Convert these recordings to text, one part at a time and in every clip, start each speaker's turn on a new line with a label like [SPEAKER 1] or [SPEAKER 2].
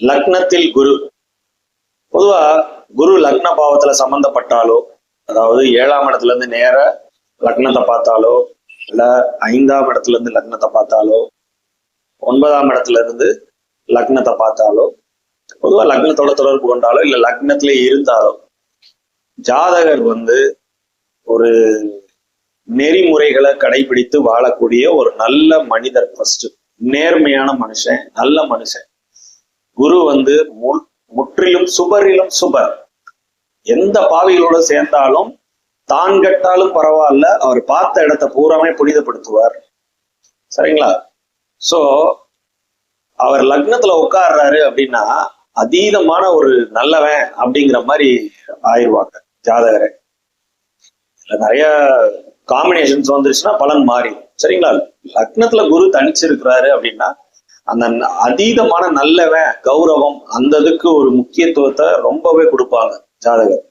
[SPEAKER 1] லக்னத்தில் குரு. பொதுவா குரு லக்ன பாவத்துல சம்பந்தப்பட்டாலோ அதாவது ஏழாம் இடத்துல இருந்து நேர லக்னத்தை பார்த்தாலோ இல்ல ஐந்தாம் இடத்துல இருந்து லக்னத்தை பார்த்தாலோ ஒன்பதாம் இடத்துல இருந்து லக்னத்தை பார்த்தாலோ பொதுவா லக்னத்தோட தொடர்பு கொண்டாலோ இல்ல லக்னத்திலே இருந்தாலோ ஜாதகர் வந்து ஒரு நெறிமுறைகளை கடைபிடித்து வாழக்கூடிய ஒரு நல்ல மனிதர் ஃபர்ஸ்ட் நேர்மையான மனுஷன் நல்ல மனுஷன். குரு வந்து மு- முற்றிலும் சுபரிலும் சுபர். எந்த பாவிகளோட சேர்ந்தாலும் தான் கெட்டாலும் பரவாயில்ல அவர் பார்த்த இடத்த பூராமே புனிதப்படுத்துவார். சரிங்களா? சோ அவர் லக்னத்துல உட்கார்றாரு அப்படின்னா அதீதமான ஒரு நல்லவன் அப்படிங்கிற மாதிரி ஆயிடுவாங்க ஜாதகரை. இதுல நிறைய காம்பினேஷன்ஸ் வந்துருச்சுன்னா பலன் மாறி சரிங்களா? லக்னத்துல குரு தனிச்சிருக்கிறாரு அப்படின்னா அந்த அதீதமான நல்லவன் கௌரவம் அந்த இதுக்கு ஒரு முக்கியத்துவத்தை ரொம்பவே கொடுப்பாங்க ஜாதகர்.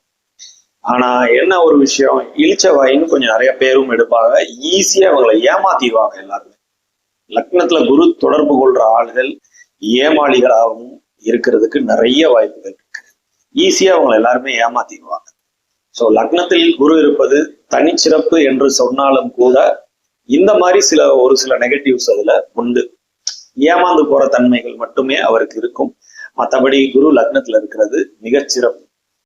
[SPEAKER 1] ஆனா என்ன ஒரு விஷயம்? இழிச்சவாயின்னு கொஞ்சம் நிறைய பேரும் எடுப்பாங்க. ஈஸியா அவங்களை ஏமாத்திடுவாங்க எல்லாருமே. லக்னத்துல குரு தொடர்பு கொள்ற ஆள்கள் ஏமாளிகளாகவும் இருக்கிறதுக்கு நிறைய வாய்ப்புகள் இருக்கு. ஈஸியா அவங்களை எல்லாருமே ஏமாத்திடுவாங்க. ஸோ லக்னத்தில் குரு இருப்பது தனிச்சிறப்பு என்று சொன்னாலும் கூட இந்த மாதிரி சில ஒரு சில நெகட்டிவ்ஸ் அதுல உண்டு. ஏமாந்து போற தன்மைகள் மட்டுமே அவருக்கு இருக்கும். மற்றபடி குரு லக்னத்துல இருக்கிறது மிகச்சிறப்பு.